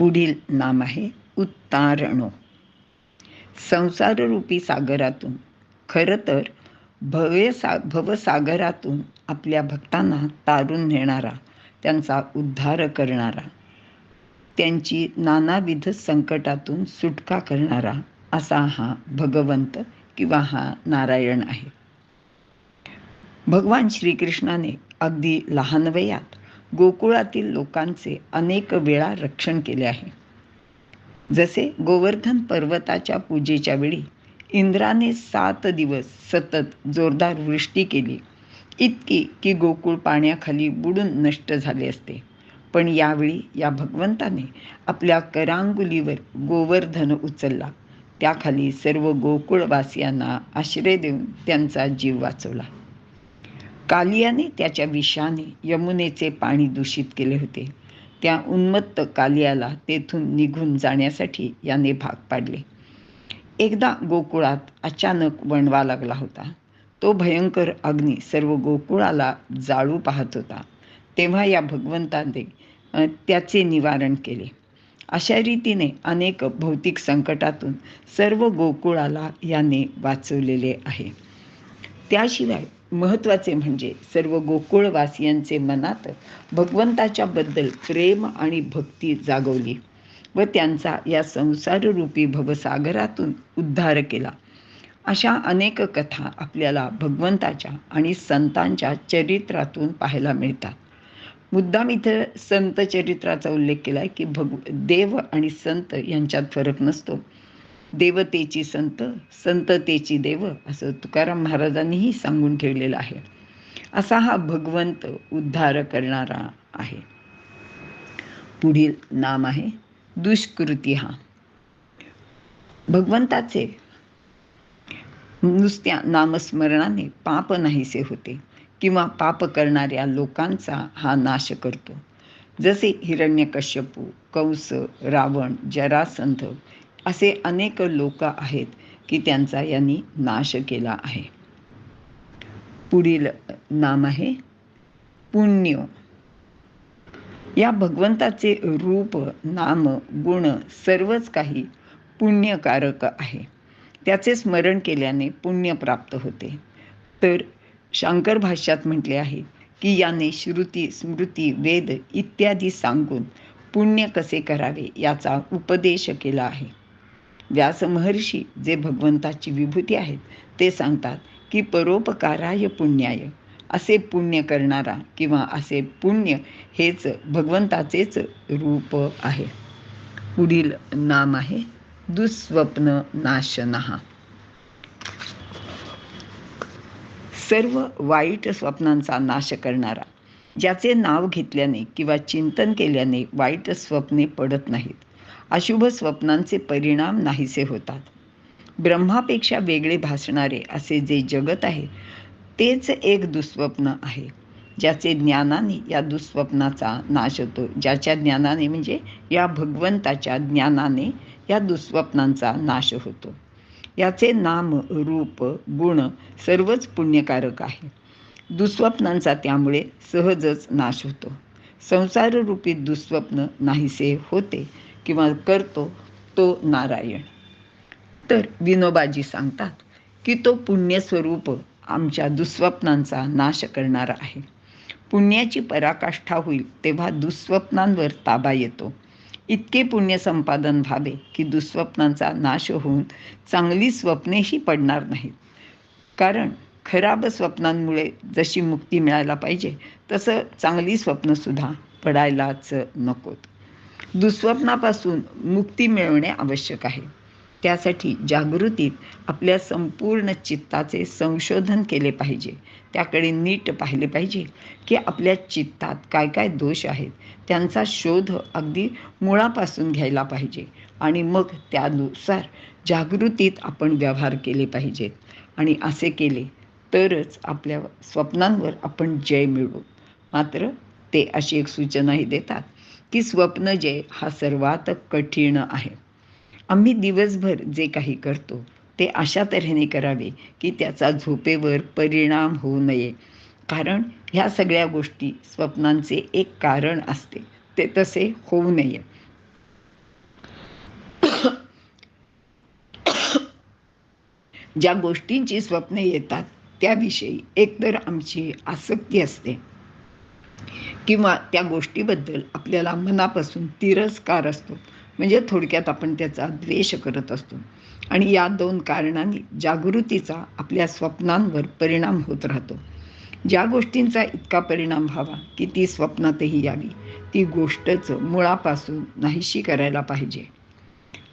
पुढील नाम आहे उत्तारणो संसाररूपी सागरातून खरं तर भव्य सा भवसागरातून आपल्या भक्तांना तारून नेणारा त्यांचा उद्धार करणारा त्यांची नानाविध संकटातून सुटका करणारा असा हा भगवंत किंवा हा नारायण आहे. भगवान श्रीकृष्णाने अगदी लहान वयात गोकुळातील लोकांचे अनेक वेळा रक्षण केले आहे. जसे गोवर्धन पर्वताच्या पूजेच्या वेळी इंद्राने सात दिवस सतत जोरदार वृष्टी केली. इतकी की गोकुळ पाण्याखाली बुडून नष्ट झाले असते. पण यावेळी या भगवंताने आपल्या करांगुलीवर गोवर्धन उचलला. त्याखाली सर्व गोकुळवासियांना आश्रय देऊन त्यांचा जीव वाचवला. कालियाने त्याच्या विषाने यमुनेचे पाणी दूषित केले होते. त्या उन्मत्त कालियाला तेथून निघून जाण्यासाठी याने भाग पाडले. एकदा गोकुळात अचानक वणवा लागला होता. तो भयंकर अग्नी सर्व गोकुळाला जाळू पाहत होता. तेव्हा या भगवंताने त्याचे निवारण केले. अशा रीतीने अनेक भौतिक संकटातून सर्व गोकुळाला याने वाचवलेले आहे. त्याशिवाय महत्त्वाचे म्हणजे सर्व गोकुळवासियांचे मनात भगवंताच्या बद्दल प्रेम आणि भक्ती जागवली व त्यांचा या संसाररूपी भवसागरातून उद्धार केला. अशा अनेक कथा आपल्याला भगवंताच्या आणि संतांच्या चरित्रातून पाहायला मिळतात. मुद्दाम इथं संत चरित्राचा उल्लेख केला आहे की भग देव आणि संत यांच्यात फरक नसतो. देवतेची संत संततेची देव असं तुकाराम महाराजांनीही सांगून ठेवलेलं आहे. असा हा भगवंत उद्धार करणारा आहे. पुढील नाम आहे दुष्कृती हा. भगवंताचे नुसत्या नामस्मरणाने पाप नाहीसे होते किंवा पाप करणाऱ्या लोकांचा हा नाश करतो. जसे हिरण्यकश्यपू कंस रावण जरासंध असे अनेक लोक आहेत की त्यांचा यांनी नाश केला आहे. पुढील नाम आहे पुण्य. या भगवंताचे रूप नाम गुण सर्वच काही पुण्यकारक आहे. त्याचे स्मरण केल्याने पुण्य प्राप्त होते. तर शंकर भाष्यात म्हटले आहे की याने श्रुती स्मृती वेद इत्यादी सांगून पुण्य कसे करावे याचा उपदेश केला आहे. व्यास महर्षी जे भगवंताची विभूती आहेत ते सांगतात की परोपकाराय पुण्याय. असे पुण्य करणारा किंवा असे पुण्य हेच भगवंताचेच रूप आहे. पुढील नाम आहे दुःस्वप्न नाशनहा सर्व वाईट स्वप्नांचा नाश करणारा ज्याचे नाव घेतल्याने किंवा चिंतन केल्याने वाईट स्वप्ने पडत नाहीत. अशुभ स्वप्नांचे परिणाम नाहीसे होतात. ब्रह्मापेक्षा वेगळे भासणारे असे जे जगत आहे तेच एक दुःस्वप्न आहे. ज्याचे ज्ञानाने या दुःस्वप्नाचा नाश होतो. ज्याच्या ज्ञानाने म्हणजे या भगवंताच्या ज्ञानाने या दुःस्वप्नांचा नाश होतो. याचे नाम रूप गुण सर्वच पुण्यकारक आहे. दुःस्वप्नांचा त्यामुळे सहजच नाश होतो. संसाररूपी दुःस्वप्न नाहीसे होते. किंवा करतो तो नारायण. तर विनोबाजी सांगतात की तो पुण्यस्वरूप आमच्या दुःस्वप्नांचा नाश करणारा आहे. पुण्याची पराकाष्ठा होईल तेव्हा दुःस्वप्नांवर ताबा येतो. इतके पुण्य संपादन व्हावे की दुःस्वप्नांचा नाश होऊन चांगली स्वप्नेही पडणार नाहीत. कारण खराब स्वप्नांमुळे जशी मुक्ती मिळायला पाहिजे तसं चांगली स्वप्नसुद्धा पडायलाच नकोत. दुस्वप्नापासून मुक्ती मिळवणे आवश्यक आहे. त्यासाठी जागृतीत आपल्या संपूर्ण चित्ताचे संशोधन केले पाहिजे. त्याकडे नीट पाहिले पाहिजे की आपल्या चित्तात काय काय दोष आहेत त्यांचा शोध अगदी मुळापासून घ्यायला पाहिजे आणि मग त्यानुसार जागृतीत आपण व्यवहार केले पाहिजेत. आणि असे केले तरच आपल्या स्वप्नांवर आपण जय मिळवू. मात्र ते अशी एक सूचनाही देतात की स्वप्न जय हा सर्वात कठीण आहे. आम्ही दिवसभर जे काही करतो ते अशा तऱ्हेने करावे की त्याचा झोपेवर परिणाम होऊ नये. कारण ह्या सगळ्या गोष्टी स्वप्नांचे एक कारण असते. ते तसे होऊ नये. ज्या गोष्टींची स्वप्ने येतात त्याविषयी एकतर आमची आसक्ती असते. किंवा त्या गोष्टीबद्दल आपल्याला मनापासून तिरस्कार असतो. म्हणजे थोडक्यात आपण त्याचा द्वेष करत असतो. आणि या दोन कारणांनी जागृतीचा आपल्या स्वप्नांवर परिणाम होत राहतो. ज्या गोष्टींचा इतका परिणाम व्हावा की ती स्वप्नातही यावी ती गोष्टच मुळापासून नाहीशी करायला पाहिजे.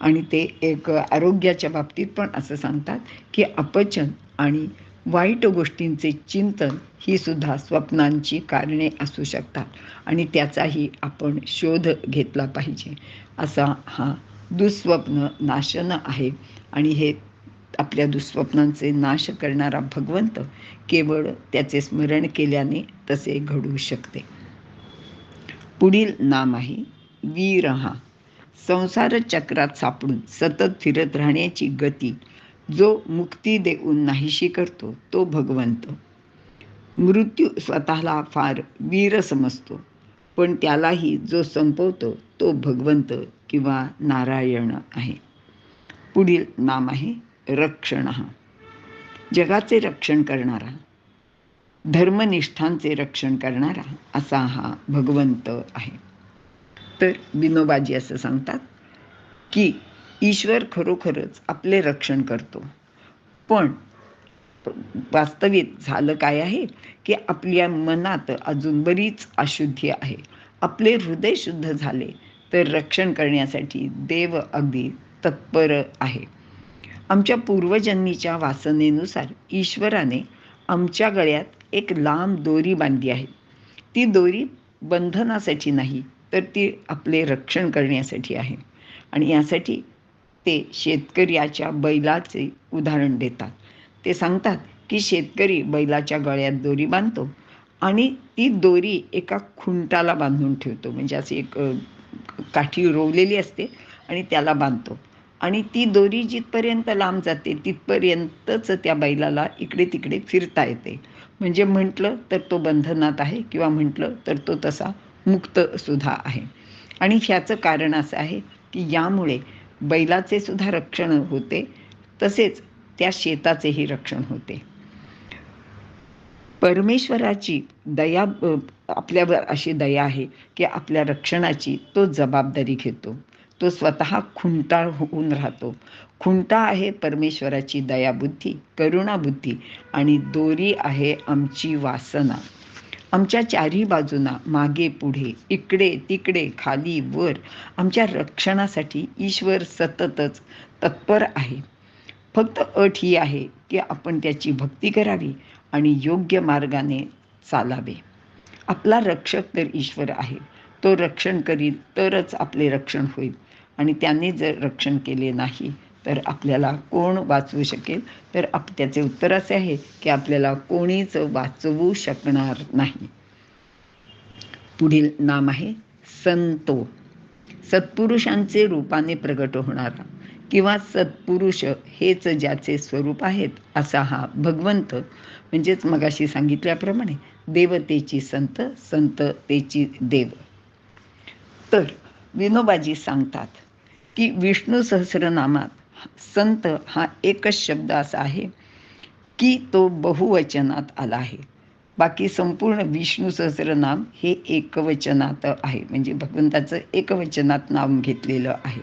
आणि ते एक आरोग्याच्या बाबतीत पण असं सांगतात की अपचन आणि वाईट गोष्टींचे चिंतन ही सुद्धा स्वप्नांची कारणे असू शकतात. आणि त्याचाही आपण शोध घेतला पाहिजे. असा हा दुःस्वप्न नाशन आहे. आणि हे आपल्या दुःस्वप्नांचे नाश करणारा भगवंत केवळ त्याचे स्मरण केल्याने तसे घडू शकते. पुढील नाम आहे वीरहा. संसार चक्रात सापडून सतत फिरत राहण्याची गती जो मुक्ती देऊन नाहीशी करतो तो भगवंत. मृत्यू स्वतःला फार वीर समजतो पण त्यालाही जो संपवतो तो भगवंत किंवा नारायण आहे. पुढील नाम आहे रक्षण. जगाचे रक्षण करणारा धर्मनिष्ठांचे रक्षण करणारा असा हा भगवंत आहे. तर विनोबाजी असं सांगतात की ईश्वर खरोखरच आपले रक्षण करतो. पण वास्तविक झालं काय आहे? की आपल्या मनात अजून बरीच अशुद्धी आहे. आपले हृदय शुद्ध झाले तर रक्षण करण्यासाठी देव अगदी तत्पर आहे. आमच्या पूर्वजन्मीच्या वासनेनुसार ईश्वराने आमच्या गळ्यात एक लांब दोरी बांधली आहे. ती दोरी बंधनासाठी नाही तर ती आपले रक्षण करण्यासाठी आहे. आणि यासाठी ते शेतकऱ्याच्या बैलाचे उदाहरण देतात. ते सांगतात की शेतकरी बैलाच्या गळ्यात दोरी बांधतो आणि ती दोरी एका खुंटाला बांधून ठेवतो. म्हणजे अशी एक काठी रोवलेली असते आणि त्याला बांधतो. आणि ती दोरी जिथपर्यंत लांब जाते तिथपर्यंतच त्या बैलाला इकडे तिकडे फिरता येते. म्हणजे म्हटलं तर तो बंधनात आहे किंवा म्हटलं तर तो तसा मुक्त सुद्धा आहे. आणि ह्याचं कारण असं आहे की यामुळे बैलाचे सुद्धा रक्षण होते तसेच त्या शेताचेही रक्षण होते. परमेश्वराची दया आपल्यावर अशी दया आहे की आपल्या रक्षणाची तो जबाबदारी घेतो. तो स्वतः खुंटाळ होऊन राहतो. खुंटा आहे परमेश्वराची दयाबुद्धी करुणाबुद्धी आणि दोरी आहे आमची वासना. आमच्या चारही बाजूना मागे पुढे इकडे तिकडे खाली वर आमच्या रक्षणासाठी ईश्वर सततच तत्पर आहे. फक्त अट ही आहे की आपण त्याची भक्ती करावी आणि योग्य मार्गाने चालावे. आपला रक्षक तर ईश्वर आहे. तो रक्षण करील तरच आपले रक्षण होईल आणि त्याने जर रक्षण केले नाही तर आपल्याला कोण वाचवू शकेल? तर आप त्याचे उत्तर असे आहे की आपल्याला कोणीच वाचवू शकणार नाही. पुढील नाम आहे संतो. सत्पुरुषांचे रूपाने प्रगट होणारा किंवा सत्पुरुष हेच ज्याचे स्वरूप आहेत असा हा भगवंत. म्हणजेच मगाशी सांगितल्याप्रमाणे देवतेची संत संततेची देव. तर विनोबाजी सांगतात की विष्णू सहस्रनामात संत हा एकच शब्द असा आहे की तो बहुवचनात आला आहे. बाकी संपूर्ण विष्णू सहस्रनाम हे एकवचनात आहे. म्हणजे भगवंताचं एकवचनात नाम घेतलेलं आहे.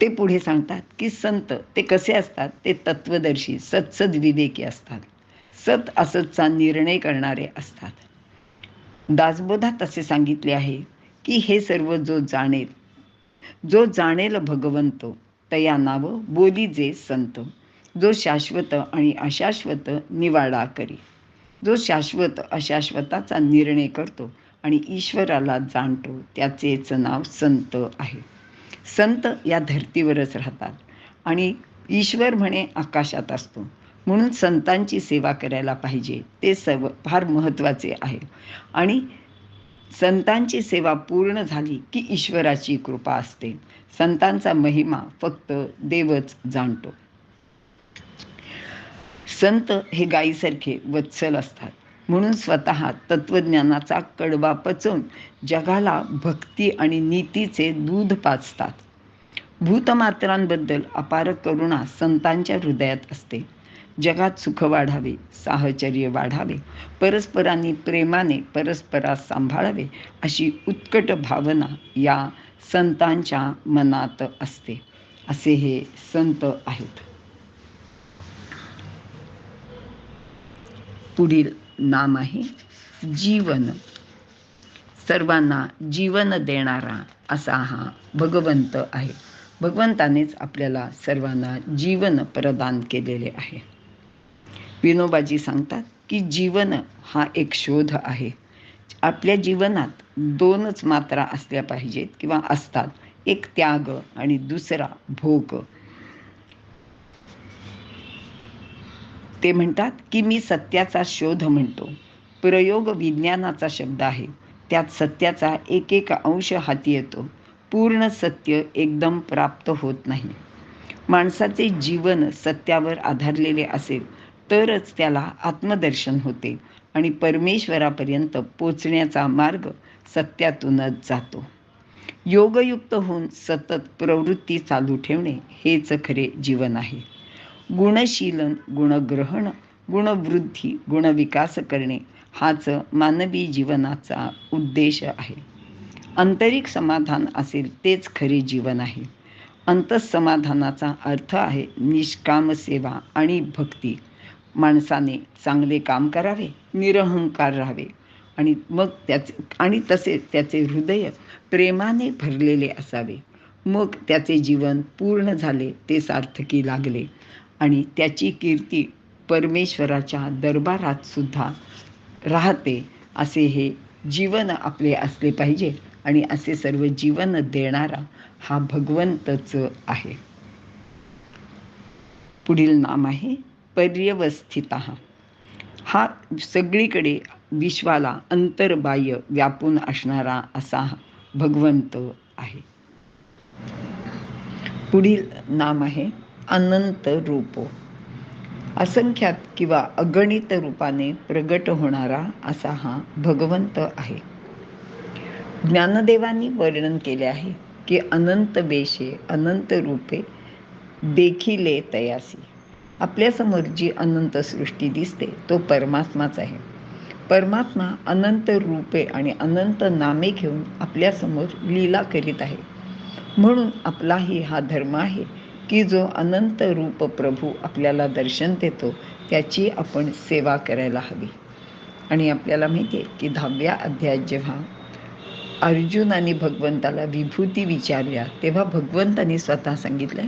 ते पुढे सांगतात की संत ते कसे असतात? ते तत्वदर्शी सत्सद विवेकी असतात. सत असतचा निर्णय करणारे असतात. दासबोधात असे सांगितले आहे की हे सर्व जो जाणेल जो जाणेल भगवंत तया नाव बोली जे संत. जो शाश्वत आणि अशाश्वत निवाडा करी. जो शाश्वत अशाश्वताचा निर्णय करतो आणि ईश्वराला जाणतो त्याचेच नाव संत आहे. संत या धर्तीवरच राहतात आणि ईश्वर म्हणे आकाशात असतो. म्हणून संतांची सेवा करायला पाहिजे ते सव फार महत्त्वाचे आहे. आणि संतांची सेवा पूर्ण झाली की ईश्वराची कृपा असते. संतांचा महिमा फक्त देवच जाणतो. संत हे गायीसारखे वत्सल असतात. म्हणून स्वतः तत्वज्ञानाचा कडवा पचवून जगाला भक्ती आणि नीतीचे दूध पाचतात भूतमात्रांबद्दल अपार करुणा संतांच्या हृदयात असते. जगात सुख वाढावे साहचर्य वाढावे परस्परांनी प्रेमाने परस्परास सांभाळावे अशी उत्कट भावना या संतांच्या मनात असते. असे हे संत आहेत. पुढील नाम आहे जीवन. सर्वांना जीवन देणारा असा हा भगवंत आहे. भगवंतानेच आपल्याला सर्वांना जीवन प्रदान केलेले आहे. विनोबाजी सांगतात की जीवन हा एक शोध आहे. आपल्या जीवनात दोनच मात्रा असल्या पाहिजेत किंवा असतात. एक त्याग आणि दुसरा भोग. ते म्हणतात की मी सत्याचा शोध म्हणतो. प्रयोग विज्ञानाचा शब्द आहे. त्यात सत्याचा एक एक अंश हाती येतो. पूर्ण सत्य एकदम प्राप्त होत नाही. माणसाचे जीवन सत्यावर आधारलेले असेल. तरच त्याला आत्मदर्शन होते आणि परमेश्वरापर्यंत पोचण्याचा मार्ग सत्यातूनच जातो. योगयुक्त होऊन सतत प्रवृत्ती चालू ठेवणे हेच खरे जीवन आहे. गुणशीलन गुणग्रहण गुणवृद्धी गुणविकास करणे हाच मानवी जीवनाचा उद्देश आहे. आंतरिक समाधान असेल तेच खरे जीवन आहे. अंतसमाधानाचा अर्थ आहे निष्काम सेवा आणि भक्ती. माणसाने चांगले काम करावे निरहंकार राहावे आणि मग त्याचे आणि तसेच त्याचे हृदय प्रेमाने भरलेले असावे. मग त्याचे जीवन पूर्ण झाले ते सार्थकी लागले आणि त्याची कीर्ती परमेश्वराच्या दरबारात सुद्धा राहते. असे हे जीवन आपले असले पाहिजे आणि असे सर्व जीवन देणारा हा भगवंतच आहे. पुढील नाम आहे पर्यवस्थित हा सगळीकडे विश्वाला अंतर्बाह्य व्यापून असणारा असा भगवंत आहे. पुढील नाम आहे अनंत रूप. असंख्यात किंवा अगणित रूपाने प्रगट होणारा असा हा भगवंत आहे. ज्ञानदेवांनी वर्णन केले आहे की अनंत वेशे अनंत रूपे देखिले तयासी. आपल्यासमोर जी अनंत सृष्टी दिसते तो परमात्माच आहे. परमात्मा अनंत रूपे आणि अनंत नामे घेऊन आपल्यासमोर लीला करीत आहे. म्हणून आपलाही हा धर्म आहे की जो अनंत रूप प्रभू आपल्याला दर्शन देतो त्याची आपण सेवा करायला हवी. आणि आपल्याला माहिती आहे की दहाव्या अध्यायात जेव्हा अर्जुनाने भगवंताला विभूती विचारल्या तेव्हा भगवंतानी स्वतः सांगितलं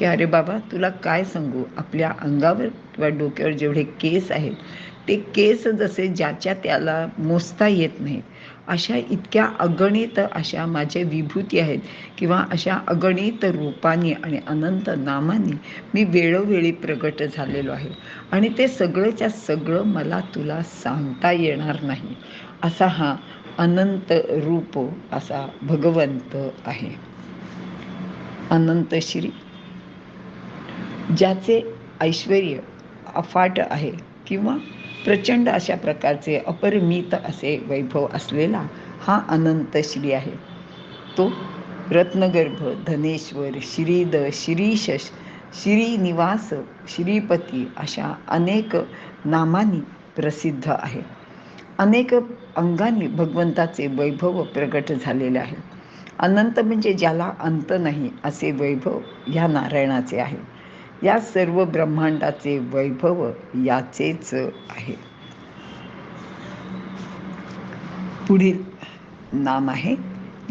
की अरे बाबा तुला काय सांगू? आपल्या अंगावर किंवा डोक्यावर जेवढे केस आहेत ते केस जसे ज्याच्या त्याला मोजता येत नाहीत अशा इतक्या अगणित अशा माझ्या विभूती आहेत किंवा अशा अगणित रूपाने आणि अनंत नामाने मी वेळोवेळी प्रगट झालेलो आहे आणि ते सगळंच्या सगळं मला तुला सांगता येणार नाही. असा हा अनंत रूप असा भगवंत आहे. अनंत श्री ज्याचे ऐश्वर अफाट आहे किंवा प्रचंड अशा प्रकारचे अपरिमित असे वैभव असलेला हा अनंत श्री आहे. तो रत्नगर्भ धनेश्वर श्रीद श्रीश श्रीनिवास श्रीपती अशा अनेक नामांनी प्रसिद्ध आहे. अनेक अंगांनी भगवंताचे वैभव प्रगट झालेले आहे. अनंत म्हणजे ज्याला अंत नाही असे वैभव ह्या नारायणाचे आहे. या सर्व ब्रह्मांडाचे वैभव याचेच आहे. पुढील नाम आहे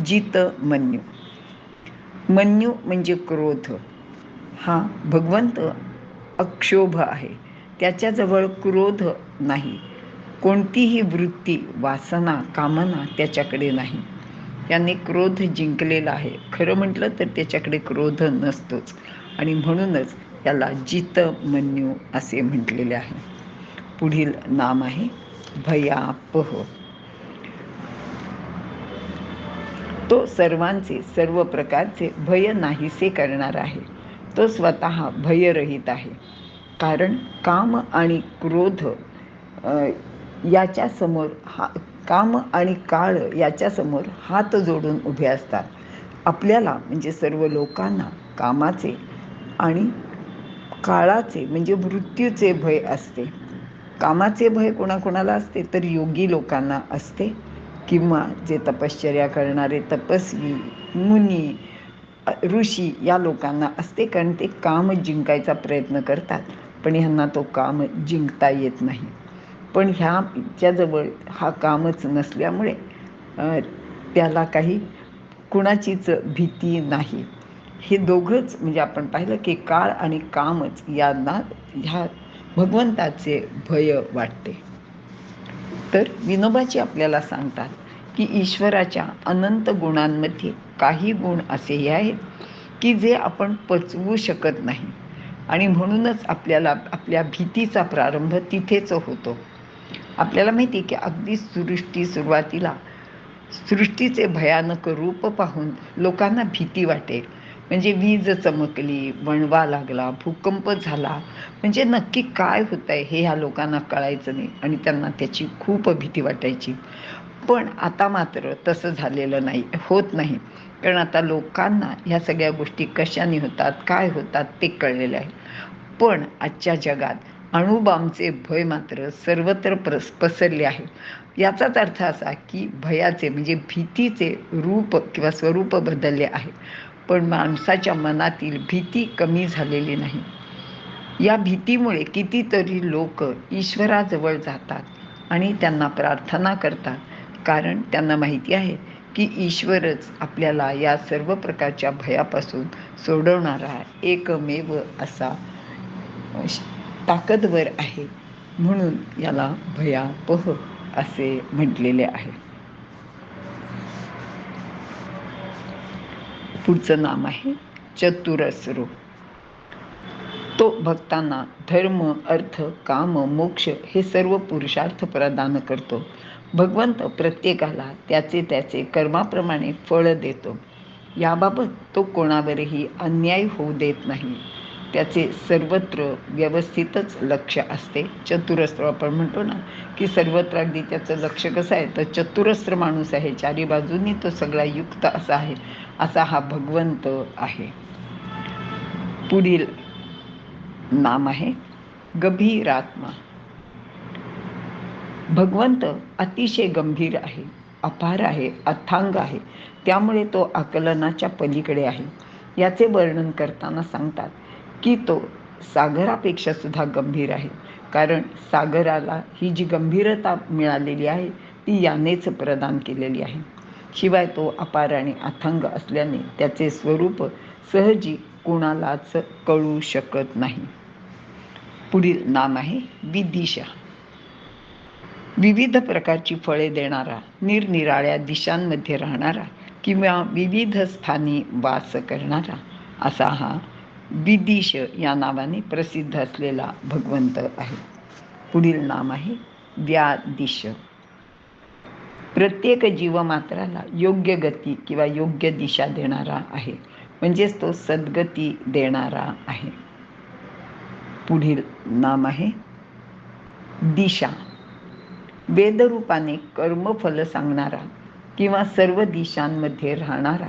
जित मन्यू. मन्यू म्हणजे क्रोध. हा भगवंत अक्षोभ आहे. त्याच्याजवळ क्रोध नाही. कोणतीही वृत्ती वासना कामना त्याच्याकडे नाही. त्याने क्रोध जिंकलेला आहे. खरं म्हटलं तर त्याच्याकडे क्रोध नसतोच. आणि म्हणूनच याला जित मन्यू असे म्हटलेले आहे. पुढील नाम आहे भयापह. तो सर्वांचे सर्व प्रकारचे भय नाहीसे करणार आहे. तो स्वतः भयरहित आहे. कारण काम आणि क्रोध याच्यासमोर हा काम आणि काळ याच्यासमोर हात जोडून उभे असतात. आपल्याला म्हणजे सर्व लोकांना कामाचे आणि काळाचे म्हणजे मृत्यूचे भय असते. कामाचे भय कोणाकोणाला असते? तर योगी लोकांना असते. किंवा जे तपश्चर्या करणारे तपस्वी मुनी ऋषी या लोकांना असते. कारण ते काम जिंकायचा प्रयत्न करतात. पण ह्यांना तो काम जिंकता येत नाही. पण ह्याच्याजवळ हा कामच नसल्यामुळे त्याला काही कुणाचीच भीती नाही. हे दोघंच म्हणजे आपण पाहिलं की काळ आणि कामच यांना ह्या भगवंताचे भय वाटते. तर विनोबाची आपल्याला सांगतात की ईश्वराच्या अनंत गुणांमध्ये काही गुण असेही आहेत की जे आपण पचवू शकत नाही. आणि म्हणूनच आपल्याला आपल्या भीतीचा प्रारंभ तिथेच होतो. आपल्याला माहिती की अगदी सृष्टी सुरुवातीला सृष्टीचे भयानक रूप पाहून लोकांना भीती वाटेल. म्हणजे वीज चमकली वणवा लागला भूकंप झाला. म्हणजे नक्की काय होत आहे हे ह्या लोकांना कळायचं नाही आणि त्यांना त्याची खूप भीती वाटायची. पण आता मात्र तसं झालेलं नाही होत नाही. कारण आता लोकांना ह्या सगळ्या गोष्टी कशाने होतात काय होतात ते कळलेलं आहे. पण आजच्या जगात अणुबामचे भय मात्र सर्वत्र प्रस पसरले आहे. याचाच अर्थ असा की भयाचे म्हणजे भीतीचे रूप किंवा स्वरूप बदलले आहे. पण माणसाच्या मनातील भीती कमी झालेली नाही. या भीतीमुळे कितीतरी लोक ईश्वराजवळ जातात आणि त्यांना प्रार्थना करतात. कारण त्यांना माहिती आहे की ईश्वरच आपल्याला या सर्व प्रकारच्या भयापासून सोडवणारा एकमेव असा ताकदवर आहे. म्हणून याला भयापह असे म्हटलेले आहे. पुढचं नाम आहे चतुरस्रो तो भक्तांना धर्म अर्थ काम मोक्ष हे सर्व पुरुषार्थ प्रदान करतो. भगवंत प्रत्येकाला त्याचे त्याचे कर्माप्रमाणे फळ देतो. याबाबत तो कोणावरही अन्याय होऊ देत नाही. त्याचे सर्वत्र व्यवस्थितच लक्ष असते. चतुरस्त्र आपण म्हणतो ना की सर्वत्र अगदी त्याचं लक्ष कसं आहे? तर चतुरस्त्र माणूस आहे चारी बाजूनी तो सगळा युक्त असा आहे असा हा भगवंत आहे. पुढील नाम आहे गभीरात्मा भगवंत अतिशय गंभीर आहे अपार आहे अथांग आहे. त्यामुळे तो आकलनाच्या पलीकडे आहे. याचे वर्णन करताना सांगतात की तो सागरापेक्षा सुद्धा गंभीर आहे. कारण सागराला ही जी गंभीरता मिळालेली आहे ती यानेच प्रदान केलेली आहे. शिवाय तो अपार आणि अथंग असल्याने त्याचे स्वरूप सहजी कुणालाच कळू शकत नाही. पुढील नाम आहे विदिशा. विविध प्रकारची फळे देणारा निरनिराळ्या दिशांमध्ये राहणारा किंवा विविध स्थानी वास करणारा असा हा बिदिश या नावाने प्रसिद्ध असलेला भगवंत आहे. पुढील नाम आहे व्यादिश. प्रत्येक जीवमात्राला योग्य गती किंवा योग्य दिशा देणारा आहे. म्हणजेच तो सद्गती देणारा आहे. पुढील नाम आहे दिशा. वेदरूपाने कर्मफल सांगणारा किंवा सर्व दिशांमध्ये राहणारा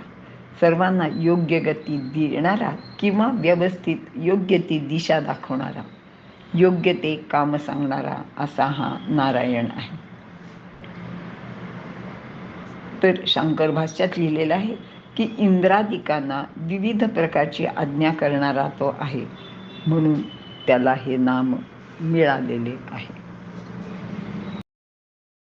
सर्वांना योग्य गती देणारा किंवा व्यवस्थित योग्य ती दिशा दाखवणारा योग्य ते काम सांगणारा असा हा नारायण आहे. तर शंकर भाष्यात लिहिलेलं आहे की इंद्रादिकांना विविध प्रकारची आज्ञा करणारा तो आहे म्हणून त्याला हे नाम मिळालेले आहे.